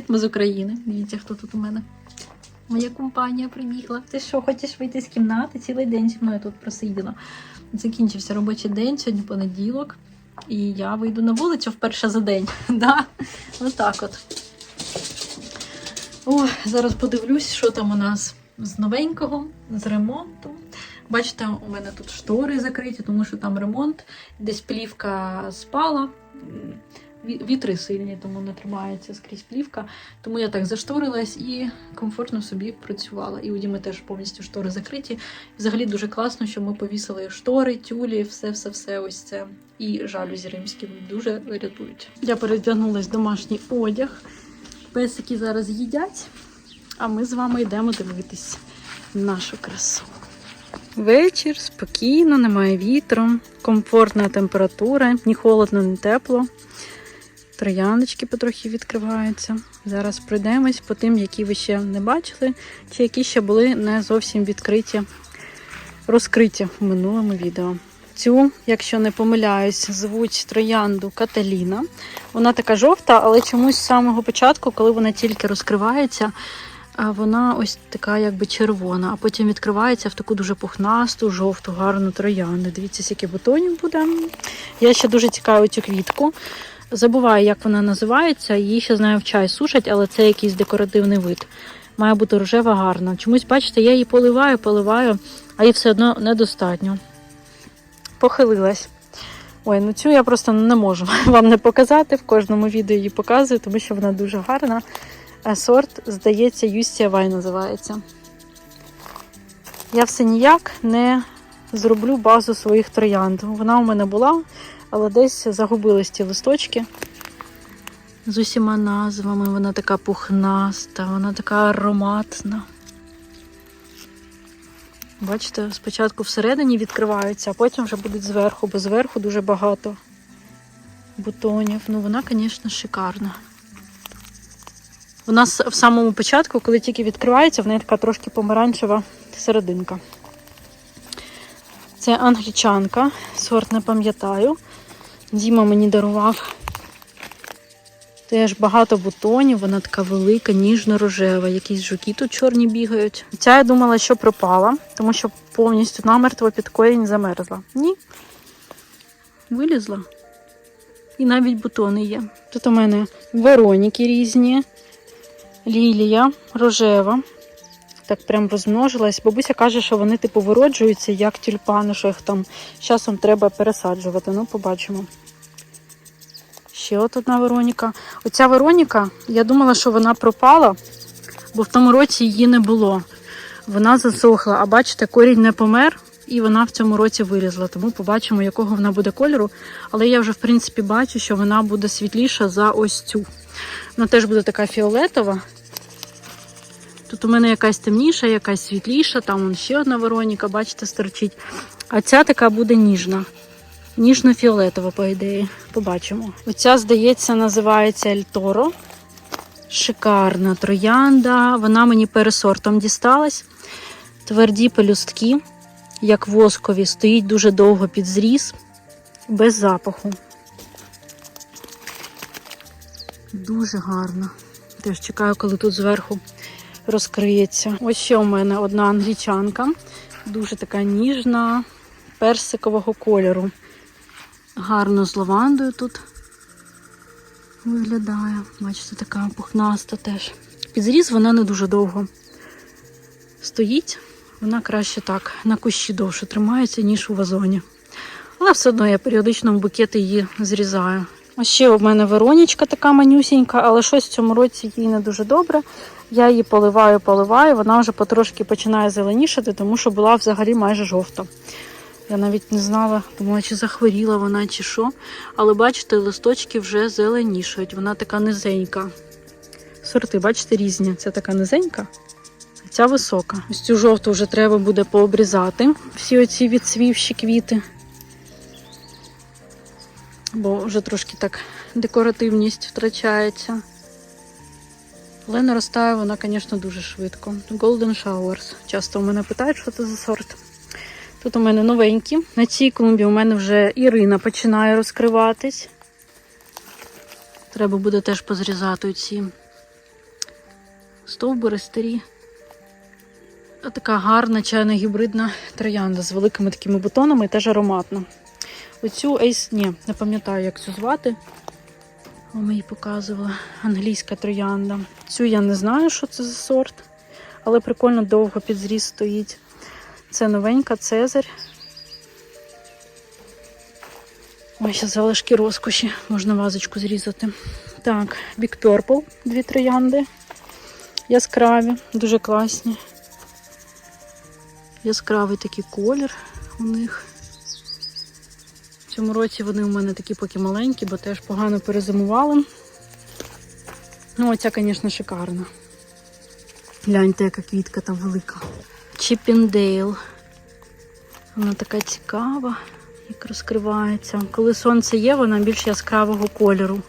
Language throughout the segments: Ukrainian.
Привіт, ми з України. Дивіться, хто тут у мене. Моя компанія приїхала. Ти що, хочеш вийти з кімнати? Цілий день зі мною тут просиділа. Закінчився робочий день, сьогодні понеділок. І я вийду на вулицю вперше за день. Да? Отак от. О, зараз подивлюсь, що там у нас з новенького, з ремонтом. Бачите, у мене тут штори закриті, тому що там ремонт, десь плівка спала. Вітри сильні, тому не тримається скрізь плівка. Тому я так зашторилась і комфортно собі працювала. І у Діми теж повністю штори закриті. Взагалі дуже класно, що ми повісили штори, тюлі, все-все-все ось це. І жалюзі римські дуже рятують. Я передягнулась в домашній одяг. Песики зараз їдять, а ми з вами йдемо дивитись нашу красу. Вечір, спокійно, немає вітру, комфортна температура, ні холодно, ні тепло. Трояночки потрохи відкриваються. Зараз пройдемось по тим, які ви ще не бачили, чи які ще були не зовсім відкриті, розкриті в минулому відео. Цю, якщо не помиляюсь, звуть троянду Каталіна. Вона така жовта, але чомусь з самого початку, коли вона тільки розкривається, вона ось така якби червона, а потім відкривається в таку дуже пухнасту, жовту, гарну троянду. Дивіться, скільки бутонів буде. Я ще дуже цікаву цю квітку. Забуваю, як вона називається. Її ще знаю в чай сушать, але це якийсь декоративний вид. Має бути рожева гарна. Чомусь, бачите, я її поливаю, поливаю, а її все одно недостатньо. Похилилась. Ой, ну цю я просто не можу вам не показати. В кожному відео її показую, тому що вона дуже гарна. Сорт, здається, Юстія Вай називається. Я все ніяк не зроблю базу своїх троянд. Вона у мене була, але десь загубились ті листочки. З усіма назвами. Вона така пухнаста, вона така ароматна. Бачите, спочатку всередині відкриваються, а потім вже будуть зверху, бо зверху дуже багато бутонів. Ну, вона, звісно, шикарна. Вона с- в самому початку, коли тільки відкривається, в неї така трошки помаранчева серединка. Це англічанка, сорт не пам'ятаю. Діма мені дарував теж багато бутонів, вона така велика, ніжно-рожева. Якісь жуки тут чорні бігають. Ця я думала, що пропала, тому що повністю намертво під корінь замерзла. Ні. Вилізла. І навіть бутони є. Тут у мене Вероніки різні, лілія, рожева. Так прям розмножилась. Бабуся каже, що вони типу вироджуються, як тюльпани, що їх там часом треба пересаджувати. Ну, побачимо. Ще от одна Вероніка. Оця Вероніка, я думала, що вона пропала, бо в тому році її не було. Вона засохла, а бачите, корінь не помер, і вона в цьому році вилізла. Тому побачимо, якого вона буде кольору. Але я вже, в принципі, бачу, що вона буде світліша за ось цю. Вона теж буде така фіолетова. Тут у мене якась темніша, якась світліша, там ще одна Вероніка, бачите, стерчить. А ця така буде ніжна. Ніжно-фіолетова, по ідеї. Побачимо. Оця, здається, називається Ельторо. Шикарна троянда. Вона мені пересортом дісталась. Тверді пелюстки, як воскові, стоїть дуже довго під зріз, без запаху. Дуже гарна. Теж чекаю, коли тут зверху розкриється. Ось ще у мене одна англічанка. Дуже така ніжна, персикового кольору. Гарно з лавандою тут виглядає. Бачите, така пухнаста теж. Підзріз вона не дуже довго стоїть. Вона краще так на кущі довше тримається, ніж у вазоні. Але все одно я періодично в букети її зрізаю. Ось ще у мене Веронічка така манюсінька, але щось в цьому році їй не дуже добре. Я її поливаю, поливаю, вона вже потрошки починає зеленішати, тому що була взагалі майже жовта. Я навіть не знала, думала, чи захворіла вона, чи що. Але бачите, листочки вже зеленішають. Вона така низенька. Сорти, бачите, різні. Це така низенька, а ця висока. Ось цю жовту вже треба буде пообрізати. Всі оці відсвівші квіти. Бо вже трошки так декоративність втрачається. Але наростає вона, звісно, дуже швидко. Golden Showers. Часто мене питають, що це за сорт. Тут у мене новенькі. На цій клумбі у мене вже Ірина починає розкриватись. Треба буде теж позрізати ці Стовбури старі. А така гарна чайна гібридна троянда з великими такими бутонами і теж ароматна. Оцю ейс, ні, не пам'ятаю, як цю звати. Ми її показували. Англійська троянда. Цю я не знаю, що це за сорт, але прикольно довго під зріз стоїть. Це новенька Цезарь. Ще залишки розкоші, можна вазочку зрізати. Так, Big Purple, дві троянди. Яскраві, дуже класні. Яскравий такий колір у них. В цьому році вони у мене такі поки маленькі, бо теж погано перезимували. Ну, оця, звісно, шикарна. Гляньте, яка квітка там велика. Чіпіндейл. Вона така цікава, як розкривається. Коли сонце є, вона більш яскравого кольору.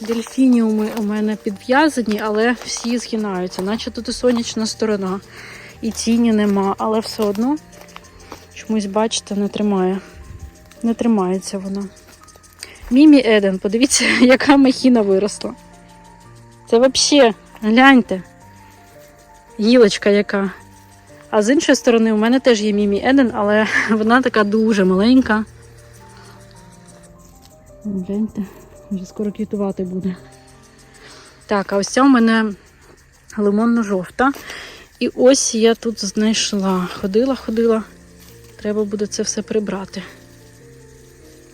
Дельфініуми у мене підв'язані, але всі згинаються, наче тут і сонячна сторона, і тіні нема, але все одно чомусь, бачите, не тримає. Не тримається вона. Мімі Еден, подивіться, яка махіна виросла. Це взагалі, гляньте, гілочка яка. А з іншої сторони, у мене теж є Мімі Еден, але вона така дуже маленька. Гляньте. Вже скоро квітувати буде. Так, а ось ця у мене лимонно-жовта. І ось я тут знайшла. Ходила, ходила. Треба буде це все прибрати.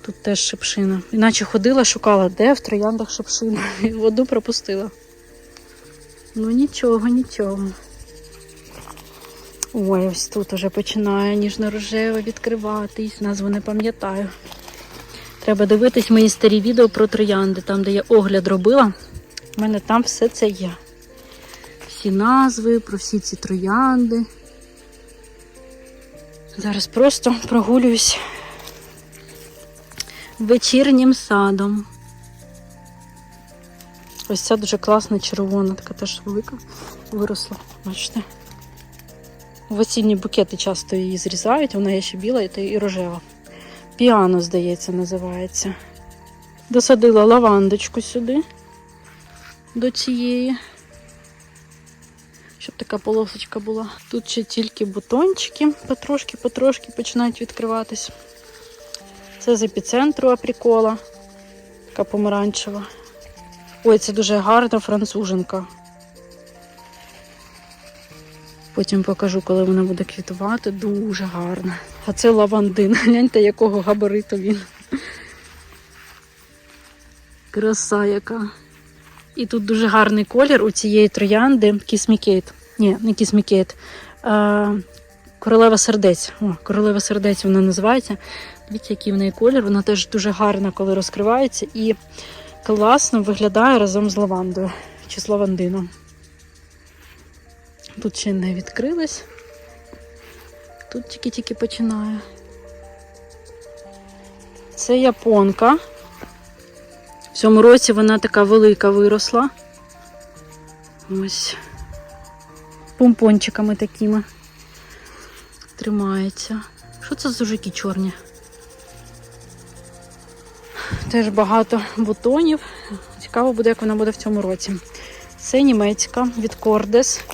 Тут теж шипшина. Іначе ходила, шукала, де в трояндах шипшина. І воду пропустила. Ну нічого, нічого. Ой, ось тут уже починає ніжно-рожево відкриватись. Назву не пам'ятаю. Треба дивитись мої старі відео про троянди, там, де я огляд робила. У мене там все це є. Всі назви, про всі ці троянди. Зараз просто прогулююсь вечірнім садом. Ось ця дуже класна червона, така теж велика виросла. Бачите? В осінні букети часто її зрізають, вона є ще біла і рожева. Піано, здається, називається. Досадила лавандочку сюди, до цієї, щоб така полосочка була. Тут ще тільки бутончики потрошки-потрошки починають відкриватись. Це з епіцентру априкола, така помаранчева. Ой, це дуже гарна француженка. Потім покажу, коли вона буде квітувати. Дуже гарна. А це лавандин. Гляньте, якого габариту він. Краса яка. І тут дуже гарний колір у цієї троянди кісмікейт. Ні, не кісмікейт. Королева сердець. О, королева сердець вона називається. Дивіться, який в неї колір. Вона теж дуже гарна, коли розкривається, і класно виглядає разом з лавандою чи з лавандином. Тут ще не відкрилась. Тут тільки-тільки починає. Це японка. В цьому році вона така велика виросла. Ось. Помпончиками такими. Тримається. Що це за жуки чорні? Теж багато бутонів. Цікаво буде, як вона буде в цьому році. Це німецька від Кордес.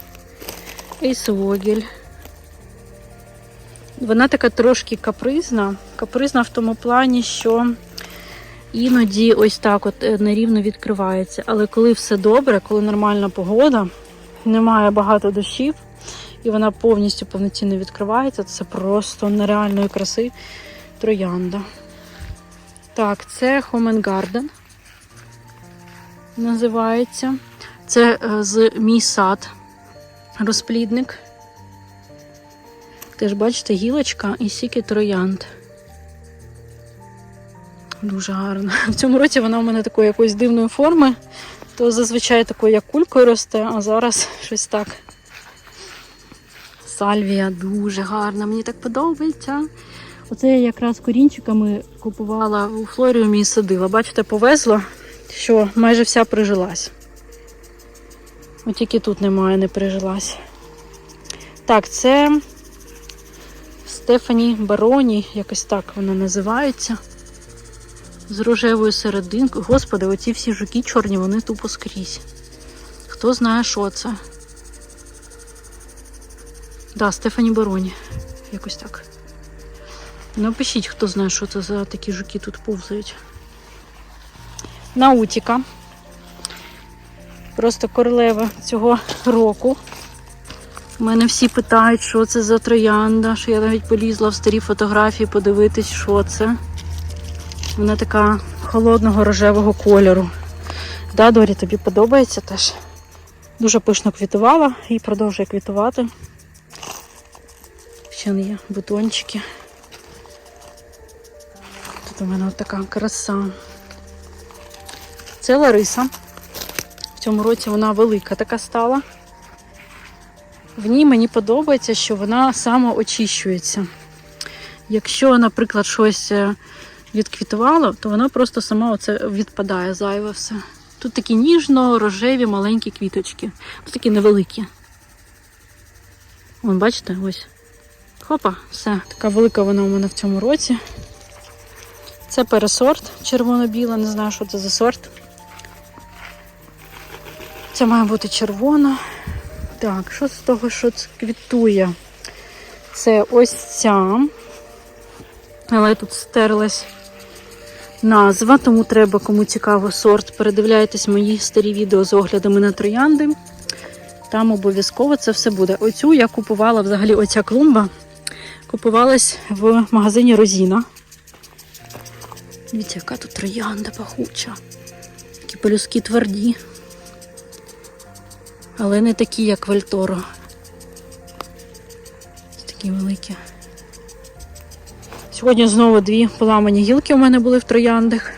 Ейсвогель. Вона така трошки капризна. Капризна в тому плані, що іноді ось так от е, нерівно відкривається. Але коли все добре, коли нормальна погода, немає багато дощів, і вона повністю повноцінно відкривається, це просто нереальної краси троянда. Так, це Home and Garden називається. Це е, з мій сад розплідник. Теж, бачите, гілочка і сіки троянд. Дуже гарно. В цьому році вона у мене такої якоїсь дивної форми, то зазвичай такою, як кулькою росте, а зараз щось так. Сальвія дуже гарна, мені так подобається. Оце я якраз корінчиками купувала у флоріумі і садила. Бачите, повезло, що майже вся прижилась. От тільки тут немає, не прижилась. Так, це Стефані Бароні, якось так вона називається. з рожевою серединкою. Господи, оці всі жуки чорні, вони тупо скрізь. Хто знає, що це? Да, Стефані Бароні. Якось так. Напишіть, хто знає, що це за такі жуки тут повзають. Наутіка. Просто королева цього року. У мене всі питають, що це за троянда, що я навіть полізла в старі фотографії подивитись, що це. Вона така холодного рожевого кольору. Да, Дорі, тобі подобається теж? Дуже пишно квітувала і продовжує квітувати. Ще не є бутончики. У мене така краса. Це Лариса. В цьому році вона велика така стала. В ній мені подобається, що вона самоочищується. Якщо, наприклад, щось е, відквітувало, то вона просто сама оце відпадає зайве все. Тут такі ніжно-рожеві маленькі квіточки. Тут такі невеликі. Вон, бачите, ось. Хопа, все. Така велика вона у мене в цьому році. Це пересорт червоно-біла, не знаю, що це за сорт. Це має бути червона. Так, що з того, що це квітує? Це ось ця. Але тут стерлась назва, тому треба, кому цікаво сорт, передивляйтесь мої старі відео з оглядами на троянди. Там обов'язково це все буде. Оцю я купувала взагалі оця клумба. Купувалась в магазині Розіна. Дивіться, яка тут троянда пахуча. Такі пелюски тверді. Але не такі, як Вальторо. Такі великі. Сьогодні знову дві поламані гілки у мене були в трояндах.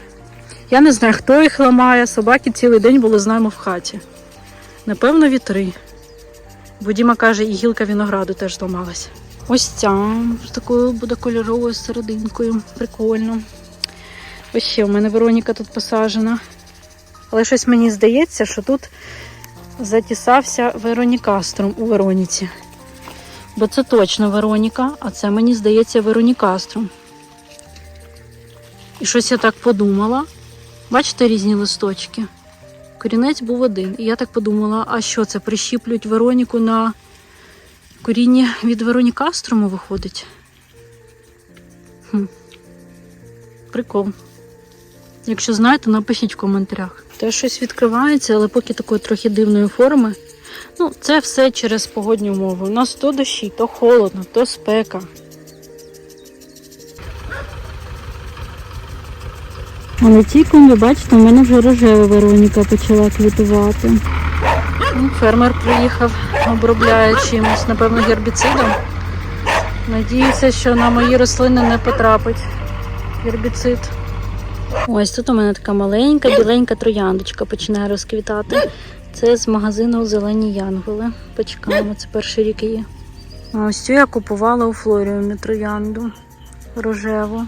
Я не знаю, хто їх ламає. Собаки цілий день були з нами в хаті. Напевно, вітри. Бо Діма каже, і гілка винограду теж зламалась. Ось ця з такою буде кольоровою серединкою. Прикольно. Ось ще у мене Вероніка тут посаджена. Але щось мені здається, що тут затісався Веронікаструм у Вероніці. Бо це точно Вероніка, а це мені здається Веронікаструм. І щось я так подумала. Бачите різні листочки? Корінець був один. І я так подумала, а що це? Прищіплюють Вероніку на коріння від Веронікаструму виходить? Хм. Прикол. Якщо знаєте, напишіть в коментарях. Те щось відкривається, але поки такої трохи дивної форми. Ну, це все через погодні умови. У нас то дощі, то холодно, то спека. А на цій клумбі, бачите, у мене вже рожева Вероніка почала квітувати. Ну, Фермер приїхав, обробляє чимось, напевно, гербіцидом. Надіюся, що на мої рослини не потрапить гербіцид. Ось тут у мене така маленька, біленька трояндочка починає розквітати. Це з магазину Зелені Янголи. Почекаємо, це перший рік її. Ось цю я купувала у флоріумі троянду рожеву.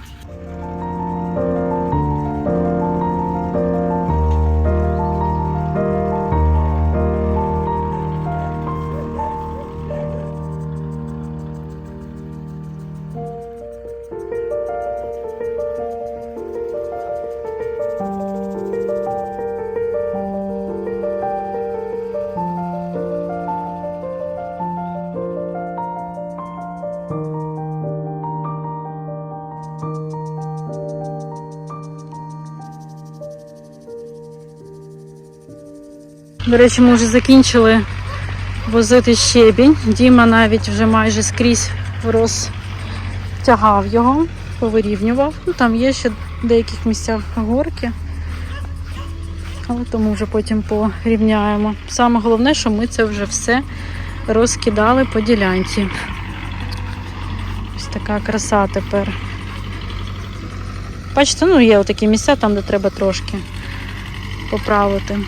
До речі, ми вже закінчили возити щебінь. Діма навіть вже майже скрізь розтягав його, повирівнював. Ну, там є ще в деяких місцях горки, але тому вже потім порівняємо. Саме головне, що ми це вже все розкидали по ділянці. Ось така краса тепер. Бачите, ну є такі місця, там, де треба трошки поправити.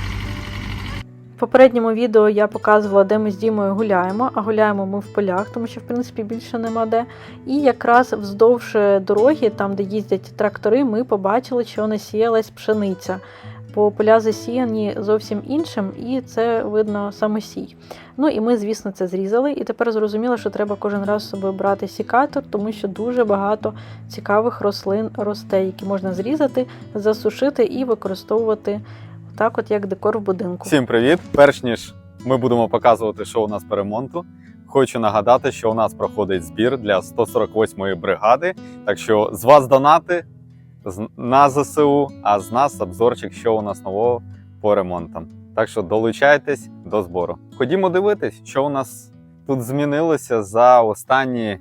В попередньому відео я показувала, де ми з Дімою гуляємо, а гуляємо ми в полях, тому що в принципі більше нема де. І якраз вздовж дороги, там де їздять трактори, ми побачили, що насіялась пшениця. бо поля засіяні зовсім іншим, і це видно самосій. Ну і ми, звісно, це зрізали. І тепер зрозуміло, що треба кожен раз з собою брати сікатор, тому що дуже багато цікавих рослин росте, які можна зрізати, засушити і використовувати так, от як декор в будинку. Всім привіт! Перш ніж ми будемо показувати, що у нас по ремонту. Хочу нагадати, що у нас проходить збір для 148-ї бригади. Так що з вас донати на ЗСУ, а з нас обзорчик, що у нас нового по ремонтам. Так що долучайтесь до збору. Ходімо дивитись, що у нас тут змінилося за останні,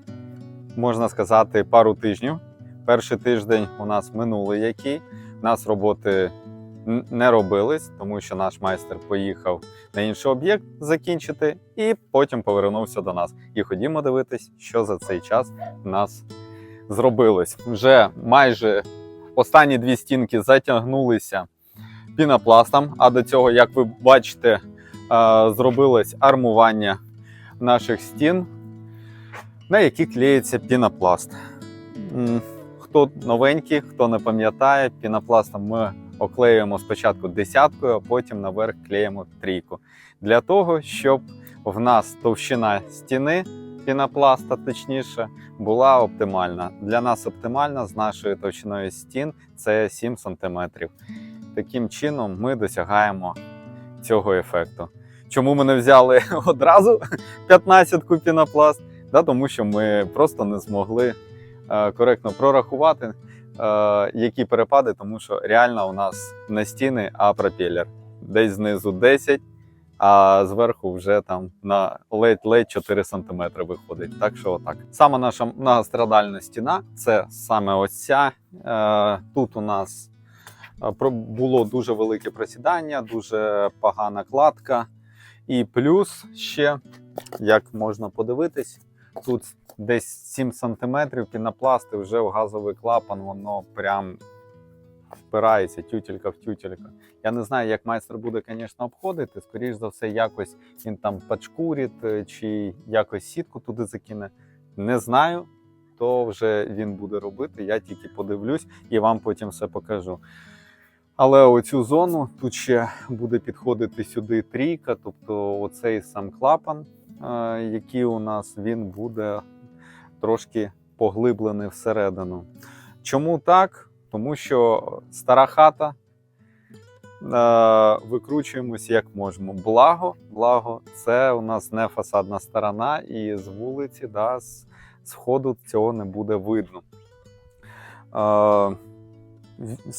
можна сказати, пару тижнів. Перший тиждень у нас минулий який. У нас роботи не робились, тому що наш майстер поїхав на інший об'єкт закінчити, і потім повернувся до нас. І ходімо дивитись, що за цей час в нас зробилось. Вже майже останні дві стінки затягнулися пінопластом. А до цього, як ви бачите, зробилось армування наших стін, на які клеїться пінопласт. Хто новенький, хто не пам'ятає, пінопластом ми оклеюємо спочатку десяткою, а потім наверх клеїмо трійку. Для того, щоб в нас товщина стіни пінопласта, точніше, була оптимальна. Для нас оптимальна з нашою товщиною стін це 7 см. Таким чином ми досягаємо цього ефекту. Чому ми не взяли одразу 15-ку пінопласт? Да, тому що ми просто не змогли е, коректно прорахувати, які перепади, тому що реально у нас не стіни, а пропелер. Десь знизу 10, а зверху вже там на ледь-ледь 4 см виходить. Так що отак. Саме наша многострадальна стіна це саме ось ця. Е, Тут у нас е, було дуже велике просідання, дуже погана кладка. І плюс ще, як можна подивитись, тут десь 7 см пінопласти вже в газовий клапан, воно прям впирається тютелька в тютелька. Я не знаю, як майстер буде, звісно, обходити. Скоріш за все, якось він там пачкурить е, чи якось сітку туди закине. Не знаю, то вже він буде робити. Я тільки подивлюсь і вам потім все покажу. Але оцю зону тут ще буде підходити сюди трійка, тобто оцей сам клапан, е, який у нас він буде трошки поглиблений всередину. Чому так? Тому що стара хата е, викручуємось як можемо. Благо, благо, це у нас не фасадна сторона, і з вулиці, да, з, входу цього не буде видно.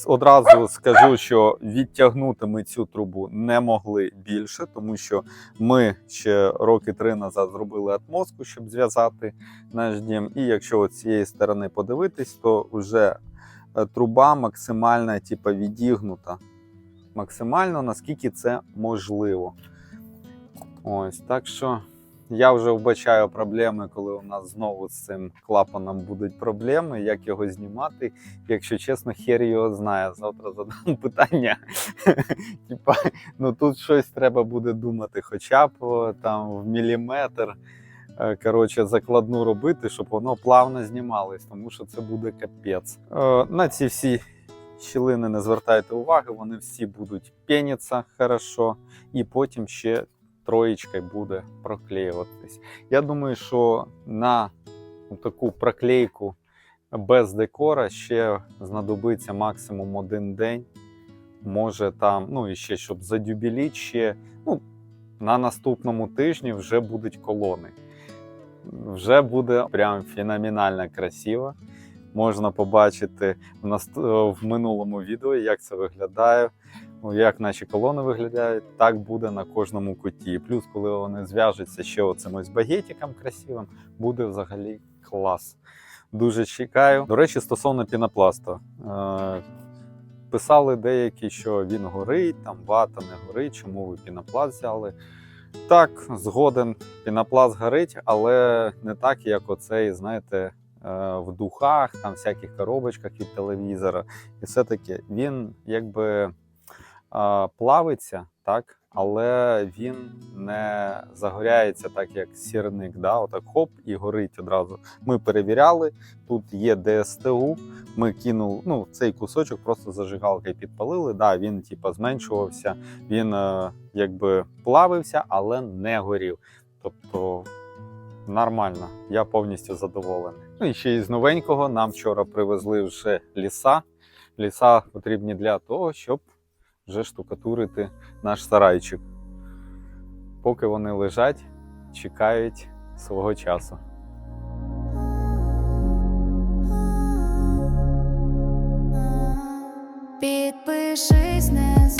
Одразу скажу, що відтягнути ми цю трубу не могли більше, тому що ми ще роки три назад зробили атмоску, щоб зв'язати наш дім. І якщо з цієї сторони подивитись, то вже е, труба максимально типу, відігнута. Максимально наскільки це можливо. Ось так що я вже вбачаю проблеми, коли у нас знову з цим клапаном будуть проблеми, як його знімати. Якщо чесно, хер його знає. Завтра задам питання. Типа, ну тут щось треба буде думати, хоча б там в міліметр. е, Коротше, закладну робити, щоб воно плавно знімалось, тому що це буде капець. Е, На ці всі щілини не звертайте уваги, вони всі будуть пенітися хорошо, і потім ще троєчкою буде проклеюватись. Я думаю, що на таку проклейку без декора ще знадобиться максимум один день. Може там, ну і ще щоб задюбіліть, ще ну, на наступному тижні вже будуть колони. Вже буде прям феноменально красиво. Можна побачити в, наст... в минулому відео, як це виглядає, ну, як наші колони виглядають, так буде на кожному куті. Плюс, коли вони зв'яжуться ще оцим ось багетиком красивим, буде взагалі клас. Дуже чекаю. До речі, стосовно пінопласту. Е, писали деякі, що він горить, там вата не горить, чому ви пінопласт взяли. Так, згоден, пінопласт горить, але не так, як оцей, знаєте, е, в духах, там всяких коробочках від телевізора. І все-таки він якби плавиться, так, але він не загоряється так, як сірник. Да? Отак хоп і горить одразу. Ми перевіряли, тут є ДСТУ. Ми кинули ну, цей кусочок, просто зажигалкою підпалили. Да, він типа зменшувався, він е, якби плавився, але не горів. Тобто нормально, я повністю задоволений. Ну і ще із новенького нам вчора привезли вже ліса. Ліса потрібні для того, щоб вже штукатурити наш сарайчик. Поки вони лежать, чекають свого часу. Підпишись, не